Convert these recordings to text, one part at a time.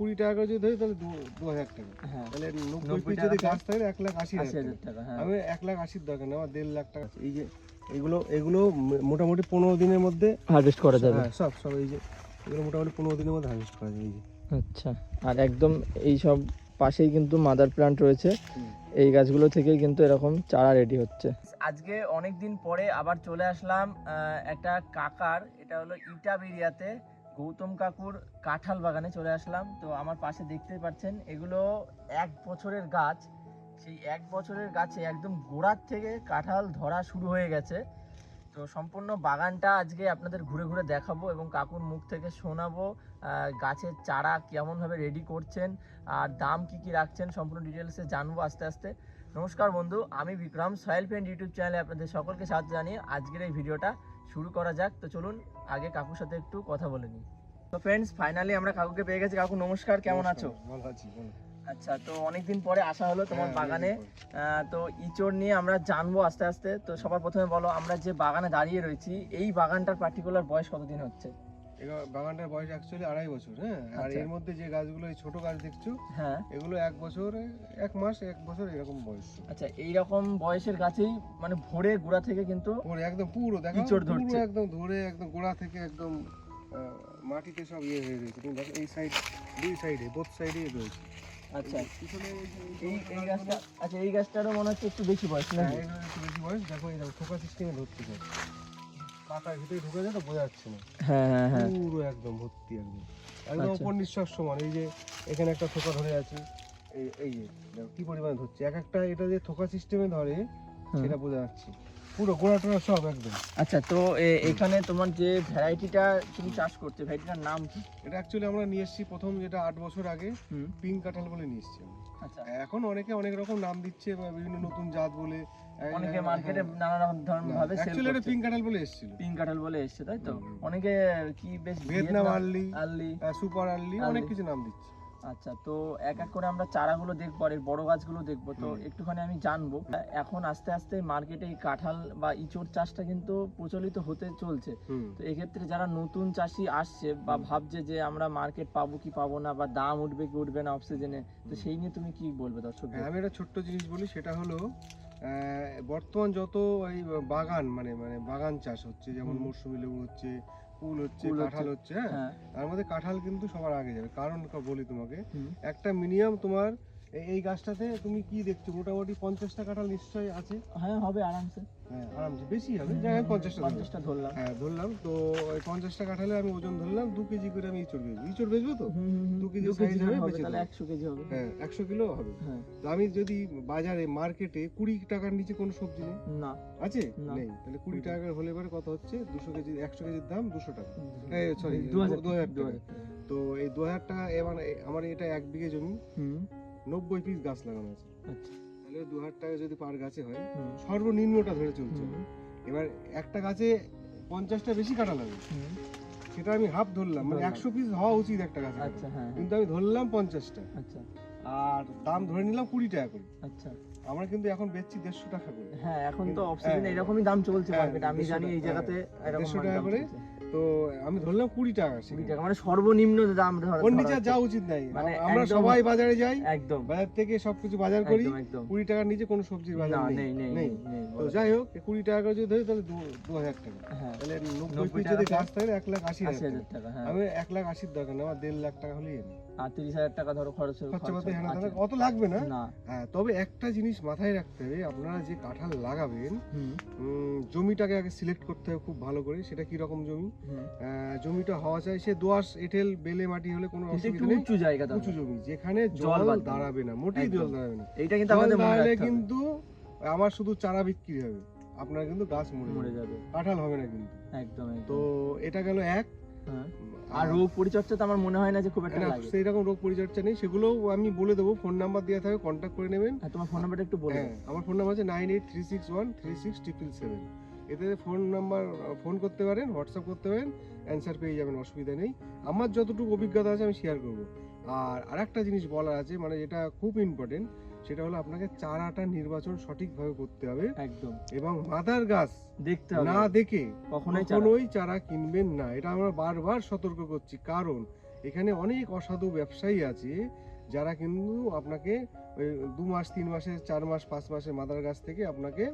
কুড়ি টাকা করে যদি ধরি তাহলে দু- হাজার টাকা। হ্যাঁ তাহলে নব্বই পিস যদি গাছ থাকে এক লাখ আশি হাজার টাকা। হ্যাঁ। আমি এক লাখ আশির দরকার নেই আমার দেড় লাখ টাকা। এই যে এগুলো এগুলো মোটামুটি পনেরো দিনের মধ্যে হারভেস্ট করা যাবে? হ্যাঁ সব সব এই যে এগুলো মোটামুটি পনেরো দিনের মধ্যে হারভেস্ট করা যায় এই যে। আচ্ছা আর একদম এই সব পাশেই কিন্তু মাদার প্লান্ট রয়েছে। এই গাছগুলো থেকেই কিন্তু এরকম চারা রেডি হচ্ছে। আজকে অনেক দিন পরে আবার চলে আসলাম আহ, একটা কাকার এটা হলো ইটাব এরিয়াতে গৌতম কাকুর কাঁঠাল বাগানে চলে আসলাম। তো আমার পাশে দেখতেই পাচ্ছেন, এগুলো এক বছরের গাছ। সেই এক বছরের গাছে একদম গোড়ার থেকে কাঁঠাল ধরা শুরু হয়ে গেছে। তো সম্পূর্ণ বাগানটা আজকে আপনাদের ঘুরে ঘুরে দেখাবো এবং কাকুর মুখ থেকে শোনাবো গাছের চারা কেমনভাবে রেডি করছেন, আর দাম কি কি রাখছেন সম্পূর্ণ ডিটেলসে জানব আস্তে আস্তে। নমস্কার বন্ধু, আমি বিক্রম সয়েল ফ্রেন্ড ইউটিউব চ্যানেলে আপনাদের সকলকে স্বাগত জানিয়ে আজকের এই ভিডিওটা শুরু করা যাক। তো চলুন আগে কাকুর সাথে একটু কথা বলে নিই। তো ফ্রেন্ডস ফাইনালি আমরা কাকুকে পেয়ে গেছি। কাকু নমস্কার কেমন আছো? ভালো আছি আচ্ছা তো অনেকদিন পরে আসা হলো তোমার হ্যাঁ, বাগানে। তো ইচড় নিয়ে আমরা জানব আস্তে আস্তে। তো সবার প্রথমে বলো আমরা যে বাগানে দাঁড়িয়ে রয়েছি এই বাগানটার পার্টিকুলার বয়স কতদিন হচ্ছে? বাগানটার বয়স অ্যাকচুয়ালি আড়াই বছর হ্যাঁ? আর আচ্ছা। এর মধ্যে যে গাছগুলো এই ছোট গাছ দেখছ হ্যাঁ। এগুলো এক বছর এক মাস এক বছর এরকম বয়স। আচ্ছা এই রকম বয়সের গাছেই মানে ভোরে গোড়া থেকে কিন্তু পরে একদম পুরো দেখো পুরো। একদম ধরে একদম গোড়া থেকে একদম মাটিতে সব ইয়ে হয়ে রয়েছে। তুমি দেখো এই সাইড দুই সাইডে বোথ সাইডে রয়েছে। আচ্ছা। এই এই গাছটা আচ্ছা এই গাছটারও মনে হচ্ছে একটু বেশি বয়স হ্যাঁ, নাকি এগুলো একটু বেশি বয়স। দেখো এই দেখো থোকা সিস্টেমে ধরতে পাতার ভিতরে ঢুকে যায় তো বোঝা যাচ্ছে না। হ্যাঁ হ্যাঁ হ্যাঁ। পুরো একদম ভর্তি একদম। একদম আচ্ছা। নিঃশ্বাস সমান এই যে এখানে একটা থোকা ধরে আছে এই এই যে কি পরিমাণে ধরছে। এক একটা এটা যে থোকা সিস্টেমে ধরে সেটা বোঝা যাচ্ছে। পুরো সব একদম। আচ্ছা তো এখানে তোমার যে ভ্যারাইটিটা তুমি চাষ করছ ভ্যারাইটিটার নাম কি? এটা অ্যাকচুয়ালি আমরা নিয়ে এসেছি প্রথম যেটা আট বছর আগে পিঙ্ক কাঁঠাল বলে নিয়ে এসেছি আচ্ছা। এখন অনেকে অনেক রকম নাম দিচ্ছে বা বিভিন্ন নতুন জাত বলে অনেকে মার্কেটে নানা রকম ধরনের ভাবে সেল এটা পিঙ্ক কাঁঠাল বলে এসেছিল। পিঙ্ক কাঁঠাল বলে এসছে তাই তো? অনেকে কি বেশ Vietnam early early super early অনেক কিছু নাম দিচ্ছে। আচ্ছা তো এক এক করে আমরা চারাগুলো দেখব আর এর বড় গাছগুলো দেখব তো একটুখানি আমি জানব। এখন আস্তে আস্তে মার্কেটে এই কাঁঠাল বা ইঁচড় চাষটা কিন্তু প্রচলিত হতে চলছে। তো এক্ষেত্রে যারা নতুন চাষি আসছে বা ভাবছে যে আমরা মার্কেট পাবো কি পাবো না বা দাম উঠবে কি উঠবে না অফ সিজনে তো সেই নিয়ে তুমি কি বলবে দর্শক হ্যাঁ, আমি একটা ছোট্ট জিনিস বলি সেটা হলো বর্তমান যত এই বাগান মানে মানে বাগান চাষ হচ্ছে যেমন। মৌসুমি লেবু হচ্ছে কুল হচ্ছে কাঁঠাল হচ্ছে হ্যাঁ হ্যাঁ। তার মধ্যে কাঁঠাল কিন্তু সবার আগে যাবে। কারণ বলি তোমাকে একটা মিনিমাম তোমার এই- গাছটাতে তুমি কি দেখছ? মোটামুটি পঞ্চাশটা কাঁঠাল নিশ্চয়ই আছে। হ্যাঁ হবে আরামসে। হ্যাঁ আরামসে। বেশি হবে। যাই হোক পঞ্চাশটা পঞ্চাশটা ধরলাম। হ্যাঁ ধরলাম। তো ওই পঞ্চাশটা কাঁঠালে আমি ওজন ধরলাম। দু কেজি করে আমি ইঁচড় বেচবো। ইঁচড় বেচবো তো? হুম, হুম, হুম। দু কেজি দু হবে, হবে বেচে তাহলে একশো কেজি হবে। হ্যাঁ একশো কিলো হবে। তো আমি যদি বাজারে মার্কেটে কুড়ি টাকার নিচে কোনো সবজি নেই? না। আছে? নেই। তাহলে কুড়ি টাকা হলে পরে কত হচ্ছে? দুশো কেজি একশো কেজির দাম দুশো টাকা। সরি দু হাজার টাকা। তো এই দু হাজার টাকা এবার আমার এটা এক বিঘে জমি। হুম। নব্বই পিস গাছ লাগানো আছে। আচ্ছা। তাহলে দু হাজার টাকা যদি পার গাছে হয় সর্বনিম্নটা ধরে চলছে। এবার একটা গাছে পঞ্চাশটা বেশি কাটা হুম। সেটা আমি হাফ ধরলাম মানে একশো পিস হওয়া উচিত একটা গাছে আচ্ছা হ্যাঁ হ্যাঁ। কিন্তু আমি ধরলাম পঞ্চাশটা। আচ্ছা। আর দাম ধরে নিলাম কুড়ি টাকা করে। আচ্ছা। আমরা কিন্তু এখন বেচছি দেড়শো টাকা করে। হ্যাঁ এখন তো অফ সিজনে হ্যাঁ। এরকমই দাম চলছে মার্কেটে আমি জানি এই জায়গাতে দেড়শো টাকা করে। তো আমি ধরলাম কুড়ি টাকা কুড়ি টাকা মানে সর্বনিম্ন দাম ওর নিচে যাওয়া উচিত নাই। মানে আমরা সবাই বাজারে যাই একদম। বাজার থেকে সবকিছু বাজার করি কুড়ি টাকার নিচে কোনো সবজির বাজার নেই। তো যাই হোক কুড়ি টাকা করে যদি ধরি তাহলে দু- হাজার টাকা। হ্যাঁ তাহলে নব্বই যদি গাছ থাকে এক লাখ আশি হাজার টাকা। হ্যাঁ। আমি এক লাখ আশির দরকার না আমার দেড় লাখ টাকা হলেই আর তিরিশ হাজার টাকা ধরো খরচ হ্যাঁ অত লাগবে না? হ্যাঁ তবে একটা জিনিস মাথায় রাখতে হবে আপনারা যে কাঁঠাল লাগাবেন জমিটাকে আগে সিলেক্ট করতে হবে খুব ভালো করে সেটা কি রকম জমি জমিটা হওয়া চাই সে দোয়াশ এঁটেল বেলে মাটি হলে কোনো অসুবিধা নেই। উঁচু জায়গা উঁচু জমি যেখানে জল। দাঁড়াবে না মোটেই জল দাঁড়াবে না। এইটা কিন্তু আমাদের মনে কিন্তু আমার শুধু চারা বিক্রি হবে আপনার কিন্তু গাছ মরে মরে যাবে। কাঁঠাল হবে না কিন্তু। একদম। তো এটা গেল এক। আর রোগ পরিচর্যা তো আমার মনে হয় না যে খুব একটা লাগে। সেই রকম রোগ পরিচর্যা নেই। সেগুলোও আমি বলে দেবো। ফোন নাম্বার দেওয়া থাকবে কন্ট্যাক্ট করে নেবেন। হ্যাঁ তোমার ফোন নাম্বারটা একটু বলে হ্যাঁ আমার ফোন নাম্বার আছে nine eight three six one three six triple seven এতে ফোন নাম্বার ফোন করতে পারেন হোয়াটসঅ্যাপ করতে পারেন অ্যান্সার পেয়ে যাবেন অসুবিধা নেই। আমার যতটুকু অভিজ্ঞতা আছে আমি শেয়ার করব। আর আরেকটা জিনিস বলার আছে মানে যেটা খুব ইম্পর্টেন্ট সেটা হলো আপনাকে চারাটা নির্বাচন সঠিকভাবে করতে হবে। একদম। এবং মাদার গাছ দেখতে হবে। না দেখে কখনোই চারা- কখনোই চারা কিনবেন না। এটা আমরা বারবার সতর্ক করছি। কারণ এখানে অনেক অসাধু ব্যবসায়ী আছে যারা কিন্তু আপনাকে দু মাস তিন মাসে চার মাস পাঁচ মাসে মাদার গাছ থেকে আপনাকে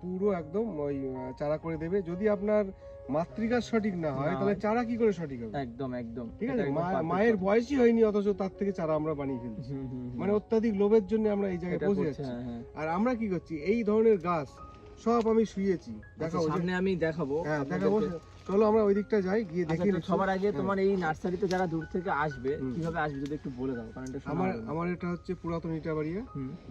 পুরো একদম ওই চারা করে দেবে। যদি আপনার মাতৃকার সঠিক না হয় তাহলে চারা কি করে সঠিক হবে? একদম একদম। ঠিক আছে? মায়ের বয়সই হয়নি অথচ তার থেকে চারা আমরা বানিয়ে ফেলছি। মানে অত্যাধিক লোভের জন্য আমরা এই জায়গায় বসে পৌঁছে যাচ্ছি। হ্যাঁ, হ্যাঁ। আর আমরা কি করছি? এই ধরনের গাছ সব আমি শুয়েছি। আচ্ছা, দেখাবো সামনে আমি দেখাবো হ্যাঁ দেখাবো। চলো আমরা ওই দিকটা যাই গিয়ে আচ্ছা, দেখি সবার আগে হ্যাঁ। তোমার এই নার্সারিতে যারা দূর থেকে আসবে কীভাবে আসবে যদি একটু বলে দাও কারণ এটা আমার আমার এটা হচ্ছে পুরাতন ইটাবাড়িয়া।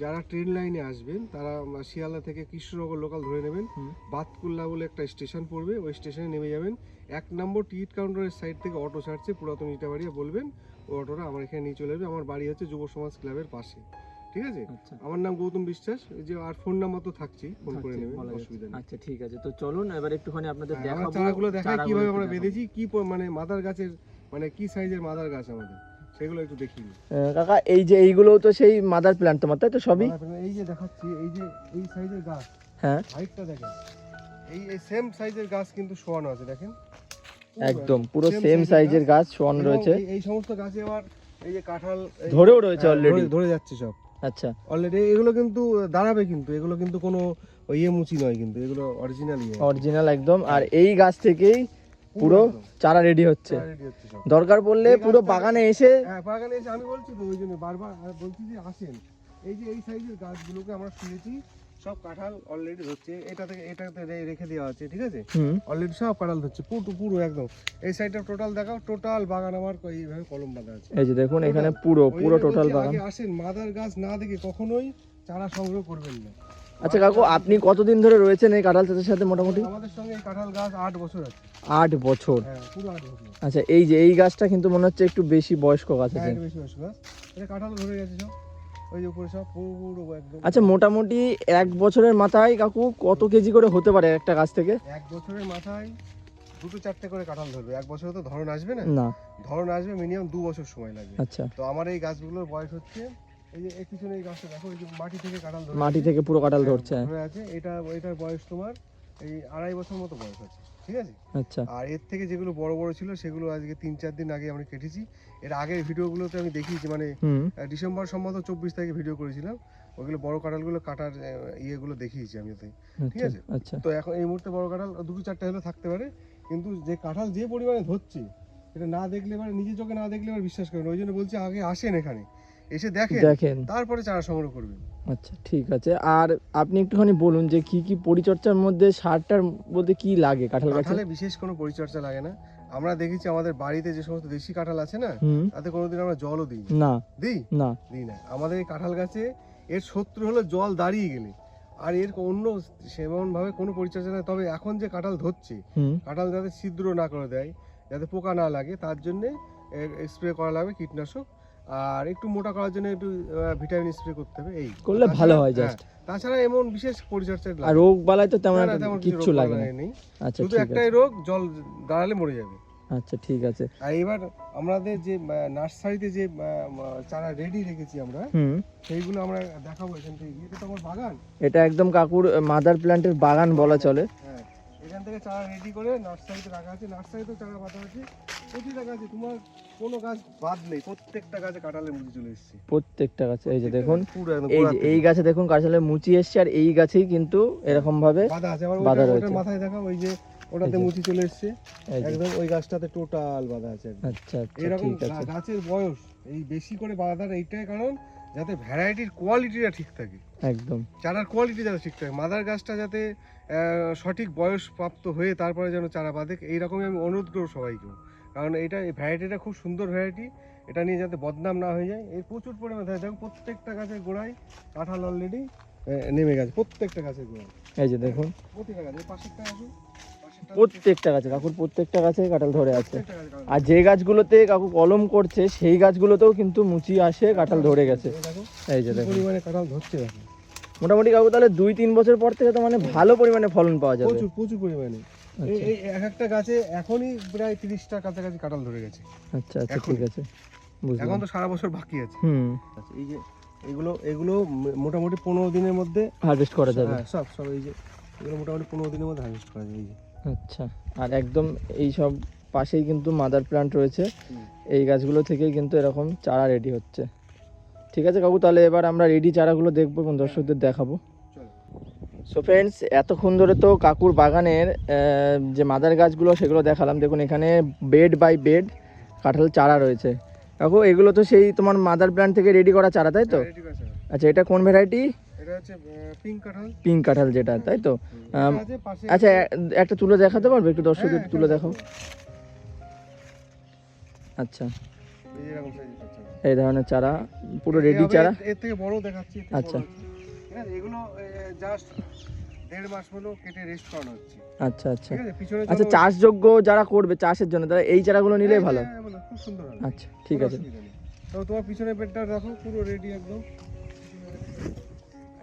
যারা ট্রেন লাইনে আসবেন তারা শিয়ালদা থেকে কৃষ্ণনগর লোকাল ধরে নেবেন। বাতকুল্লা বলে একটা স্টেশন পড়বে ওই স্টেশনে নেমে যাবেন। এক নম্বর টিকিট কাউন্টারের সাইড থেকে অটো ছাড়ছে পুরাতন ইটাবাড়িয়া বলবেন। ওই অটোটা আমার এখানে নিয়ে চলে যাবে আমার বাড়ি হচ্ছে যুব সমাজ ক্লাবের পাশে। ঠিক আছে? আচ্ছা। আমার নাম গৌতম বিশ্বাস যে আর ফোন নাম্বার তো থাকছেই ফোন করে থাকছে, নেবেন অসুবিধা নেই। আচ্ছা ঠিক আছে তো চলুন এবার একটুখানি আপনাদের হ্যাঁ, দেখাবো চারাগুলো দেখাই কীভাবে আমরা বেঁধেছি কি মানে মাদার গাছের মানে কি সাইজের মাদার গাছ আমাদের সেগুলো একটু দেখি কাকা এই যে এইগুলো তো সেই মাদার প্ল্যান্ট তোমার তাই তো সবই? এই যে দেখাচ্ছি এই যে এই সাইজের গাছ হ্যাঁ। হাইটটা দেখেন এই এই সেম সাইজের গাছ কিন্তু শোয়ানো আছে দেখেন। একদম পুরো সেম সাইজের গাছ। শোয়ানো রয়েছে। এই- এই সমস্ত গাছে আবার এই যে কাঁঠাল ধরেও রয়েছে হ্যাঁ, অলরেডি ধরে- ধরে যাচ্ছে সব। আচ্ছা। অলরেডি এগুলো কিন্তু দাঁড়াবে কিন্তু। এগুলো কিন্তু কোনো ইয়ে মুচি নয় কিন্তু এগুলো অরিজিনাল ইয়ে। অরিজিনাল একদম। আর এই গাছ থেকেই পুরো চারা রেডি হচ্ছে। দরকার পড়লে পুরো বাগানে এসে হ্যাঁ বাগানে এসে আমি বলছি তো ওই জন্য বারবার বলছি যে আসেন। এই যে এই সাইজের গাছগুলোকে আমরা শুনেছি সব কাঁঠাল অলরেডি ধরছে। এটা থেকে এটাতে রেখে দেওয়া আছে ঠিক আছে? অলরেডি সব কাঁঠাল ধরছে পুরো পুরো একদম। এই সাইডটা টোটাল দেখাও টোটাল বাগান আমার এইভাবে কলম বাঁধা আছে। এই যে দেখুন এখানে পুরো পুরো টোটাল বাগান। আসেন মাদার গাছ না দেখে কখনোই চারা সংগ্রহ করবেন না। আচ্ছা কাকু আপনি কতদিন ধরে রয়েছেন এই কাঁঠাল চাষের সাথে মোটামুটি? আমাদের সঙ্গে এই কাঁঠাল গাছ আট বছর আছে। আট বছর। হ্যাঁ পুরো আট বছর। আচ্ছা এই যে এই গাছটা কিন্তু মনে হচ্ছে একটু বেশি বয়স্ক গাছ হ্যাঁ আছে বেশি বয়স গাছ। এটা কাঁঠাল ধরে গেছে সব। ওই উপরে সব পুরো একদম আচ্ছা মোটামুটি এক বছরের মাথায় কাকু কত কেজি করে হতে পারে একটা গাছ থেকে? এক বছরের মাথায় দুটো চারটে করে কাঁঠাল ধরবে। এক বছরে তো ধরন আসবে না? না। ধরন আসবে মিনিমাম দু বছর সময় লাগবে। আচ্ছা। তো আমার এই গাছগুলোর বয়স হচ্ছে এই যে এর পিছনে এই গাছটা দেখো এই যে মাটি থেকে কাঁঠাল ধরে মাটি থেকে পুরো কাঁঠাল হ্যাঁ, ধরছে। ধরে আছে। এটা এটার বয়স তোমার এই আড়াই বছর মতো বয়স আছে ঠিক আছে? আচ্ছা। আর এর থেকে যেগুলো বড় বড় ছিল সেগুলো আজকে তিন চার দিন আগে আমরা কেটেছি। এর আগের ভিডিওগুলোতে আমি দেখিয়েছি মানে ডিসেম্বর সম্ভবত চব্বিশ তারিখে ভিডিও করেছিলাম। ওইগুলো বড় কাঁঠালগুলো কাটার ইয়েগুলো দেখিয়েছি আমি ওতে ঠিক আচ্ছা আছে? আচ্ছা। তো এখন এই মুহূর্তে বড় কাঁঠাল দুটো চারটে হলে থাকতে পারে কিন্তু যে কাঁঠাল যে পরিমাণে ধরছে এটা না দেখলে এবার নিজের চোখে না দেখলে এবার বিশ্বাস করেন ওই জন্য বলছি আগে আসেন এখানে। এসে দেখেন দেখেন। তারপরে চারা সংগ্রহ করবেন। আচ্ছা ঠিক আছে। আর আপনি একটুখানি বলুন যে কি কি পরিচর্যার মধ্যে সারটার মধ্যে কি লাগে কাঁঠাল গাছে? কাঁঠালে বিশেষ কোনো পরিচর্যা লাগে না। আমরা দেখেছি আমাদের বাড়িতে যে সমস্ত দেশি কাঁঠাল আছে না তাতে কোনোদিন আমরা জলও দিই না। দিই? না। দিই না। আমাদের এই কাঁঠাল গাছে এর শত্রু হলো জল দাঁড়িয়ে গেলে। আর এর অন্য সেমন ভাবে কোনো পরিচর্যা নেই। তবে এখন যে কাঁঠাল ধরছে কাঁঠাল যাতে ছিদ্র না করে দেয় যাতে পোকা না লাগে তার জন্যে স্প্রে করা লাগবে কীটনাশক আর একটু মোটা করার জন্য একটু ভিটামিন স্প্রে করতে হবে এই। করলে ভালো হয় হ্যাঁ, জাস্ট তাছাড়া এমন বিশেষ পরিচর্যা আর রোগ বালাই তো তেমন রোগ লাগে না। আচ্ছা শুধু একটাই রোগ জল দাঁড়ালে মরে যাবে। আচ্ছা ঠিক আছে। আর এবার আমাদের যে নার্সারিতে যে চারা রেডি রেখেছি আমরা সেইগুলো আমরা দেখাবো এখান থেকে। এটা তো আমার বাগান। এটা একদম কাকুর মাদার প্ল্যান্টের বাগান বলা চলে। হ্যাঁ। এখান থেকে চারা রেডি করে নার্সারিতে রাখা আছে। নার্সারিতেও চারা বাঁধা আছে। প্রতিটা আছে। তোমার কোনো গাছ বাদ নেই প্রত্যেকটা গাছে কাঁঠালের মুড়ি চলে এসেছে। প্রত্যেকটা গাছে এই যে দেখুন এই যে এই গাছে দেখুন কাঁঠালের মুচি এসছে আর এই গাছেই কিন্তু এরকম ভাবে বাঁধা আছে। আবার বাঁধা রয়েছে। মাথায় দেখা ওই যে ওটাতে মুচি চলে এসেছে। একদম ওই গাছটাতে টোটাল বাঁধা আছে আচ্ছা আচ্ছা এরকম গাছের বয়স এই বেশি করে বাঁধার এইটাই কারণ যাতে ভ্যারাইটির কোয়ালিটিটা ঠিক থাকে। একদম। চারার কোয়ালিটি যাতে ঠিক থাকে। মাদার গাছটা যাতে আহ, সঠিক বয়স প্রাপ্ত হয়ে তারপরে যেন চারা বাঁধে এইরকমই আমি অনুরোধ করব সবাইকে। কারণ এটা এই ভ্যারাইটিটা খুব সুন্দর ভ্যারাইটি এটা নিয়ে যাতে বদনাম না হয়ে যায় এর প্রচুর পরিমাণে থাকে। দেখো প্রত্যেকটা গাছের গোড়ায় কাঁঠাল অলরেডি নেমে গেছে প্রত্যেকটা গাছের গোড়ায়। এই যে দেখুন। প্রতিটা গাছ পাশেরটা পাশেরটা প্রত্যেকটা গাছে কাকুর প্রত্যেকটা গাছে কাঁঠাল ধরে আছে। আর যে গাছগুলোতে কাকু কলম করছে সেই গাছগুলোতেও কিন্তু মুচি আসে কাঁঠাল ধরে গেছে। এই দেখো যে কি দেখুন। পরিমাণে কাঁঠাল ধরছে দেখো। মোটামুটি কাকু তাহলে দুই তিন বছর পর থেকে তো মানে ভালো পরিমাণে ফলন পাওয়া যাবে। প্রচুর প্রচুর পরিমাণে। এই আচ্ছা। এই এক একটা গাছে এখনই প্রায় তিরিশটা কাছাকাছি কাঁঠাল ধরে গেছে। আচ্ছা আচ্ছা ঠিক আছে। এখন তো সারা বছর বাকি আছে। হুম। আচ্ছা, এই যে এগুলো এগুলো মোটামুটি পনেরো দিনের মধ্যে হারভেস্ট করা যাবে। হ্যাঁ, সব সব এই যে এগুলো মোটামুটি পনেরো দিনের মধ্যে হারভেস্ট করা যায় এই যে। আচ্ছা আর একদম এই সব পাশেই কিন্তু মাদার প্ল্যান্ট রয়েছে। এই গাছগুলো থেকেই কিন্তু এরকম চারা রেডি হচ্ছে। ঠিক আছে কাকু তাহলে এবার আমরা রেডি চারাগুলো দেখব এবং দর্শকদের দেখাবো। সো ফ্রেন্ডস এতক্ষণ ধরে তো কাকুর বাগানের যে মাদার গাছগুলো সেগুলো দেখালাম। দেখুন এখানে বেড বাই বেড কাঁঠাল চারা রয়েছে। কাকু এগুলো তো সেই তোমার মাদার প্ল্যান্ট থেকে রেডি করা চারা তাই তো? আচ্ছা এটা কোন ভ্যারাইটি পিঙ্ক কাঁঠাল। যেটা তাই তো? আচ্ছা একটা তুলে দেখাতে পারবে? একটু দর্শকদের হ্যাঁ, তুলে এটা দেখাও। আচ্ছা। এই ধরনের চারা পুরো রেডি চারা? এর- এর থেকে বড় দেখাচ্ছি আচ্ছা। ঠিক আছে? এগুলো জাস্ট দেড় মাস হলো কেটে রেস্ট করানো হচ্ছে। আচ্ছা আচ্ছা। আচ্ছা চাষযোগ্য যারা করবে চাষের জন্য তারা এই চারাগুলো নিলেই হ্যাঁ, ভালো? হ্যাঁ, খুব সুন্দর আচ্ছা ঠিক আছে। তো তোমার পিছনে রাখো পুরো রেডি একদম।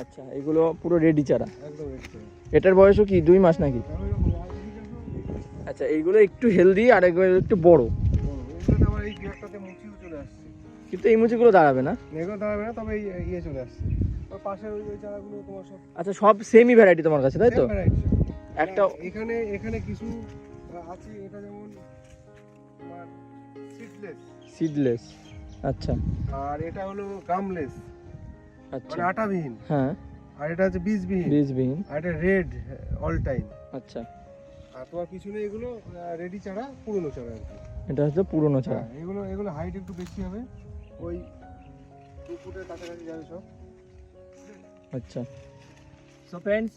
আচ্ছা এগুলো পুরো রেডি চারা। এটার বয়সও কি দুই মাস নাকি? আচ্ছা এইগুলো একটু হেলদি আর এগুলো একটু বড়। কিন্তু এই মুচিগুলো দাঁড়াবে না। এগুলো দাঁড়াবে না তবে ইয়ে চলে আসছে। পাশের ওই চারাগুলো তোমার সব। আচ্ছা সব সেমই ভ্যারাইটি তোমার কাছে তাই তো? একটা হ্যাঁ, এখানে এখানে কিছু আছে এটা যেমন তোমার সিডলেস সিডলেস আচ্ছা। আর এটা হলো গামলেস আচ্ছা। মানে আটাবিহীন। হ্যাঁ। আর এটা হচ্ছে বীজবিহীন। বীজবিহীন। আর এটা রেড অল টাইম আচ্ছা। আর তোমার পিছনে এগুলো রেডি চারা পুরনো চারা আর এটা হচ্ছে পুরনো চারা হ্যাঁ এগুলো এগুলো হাইট একটু বেশি হবে। ওই দু ফুটের কাছাকাছি যাবে সব। আচ্ছা। সো ফ্রেন্ডস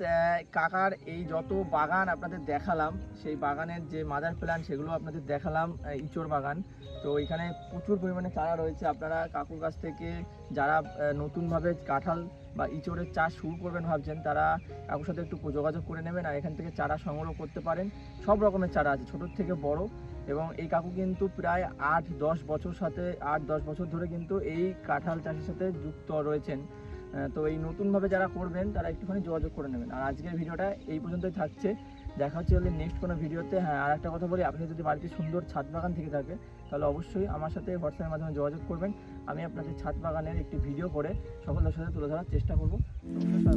কাকার এই যত বাগান আপনাদের দেখালাম, সেই বাগানের যে মাদার প্ল্যান সেগুলো আপনাদের দেখালাম ইঁচড় বাগান। তো এখানে প্রচুর পরিমাণে চারা রয়েছে। আপনারা কাকুর কাছ থেকে যারা নতুনভাবে কাঁঠাল বা ইঁচড়ের চাষ শুরু করবেন ভাবছেন, তারা কাকুর সাথে একটু যোগাযোগ করে নেবেন আর এখান থেকে চারা সংগ্রহ করতে পারেন। সব রকমের চারা আছে, ছোটোর থেকে বড়। এবং এই কাকু কিন্তু প্রায় আট দশ বছর সাথে, আট দশ বছর ধরে কিন্তু এই কাঁঠাল চাষের সাথে যুক্ত রয়েছেন। তো এই নতুনভাবে যারা করবেন, তারা একটুখানি যোগাযোগ করে নেবেন। আর আজকের ভিডিওটা এই পর্যন্তই থাকছে। দেখা হচ্ছে হলে নেক্সট কোনো ভিডিওতে। হ্যাঁ আর একটা কথা বলি, আপনি যদি বাড়িতে সুন্দর ছাদ বাগান থেকে থাকে, তাহলে অবশ্যই আমার সাথে হোয়াটসঅ্যাপের মাধ্যমে যোগাযোগ করবেন। আমি আপনাদের ছাদ বাগানের একটি ভিডিও করে সকলের সাথে তুলে ধরার চেষ্টা করব। নমস্কার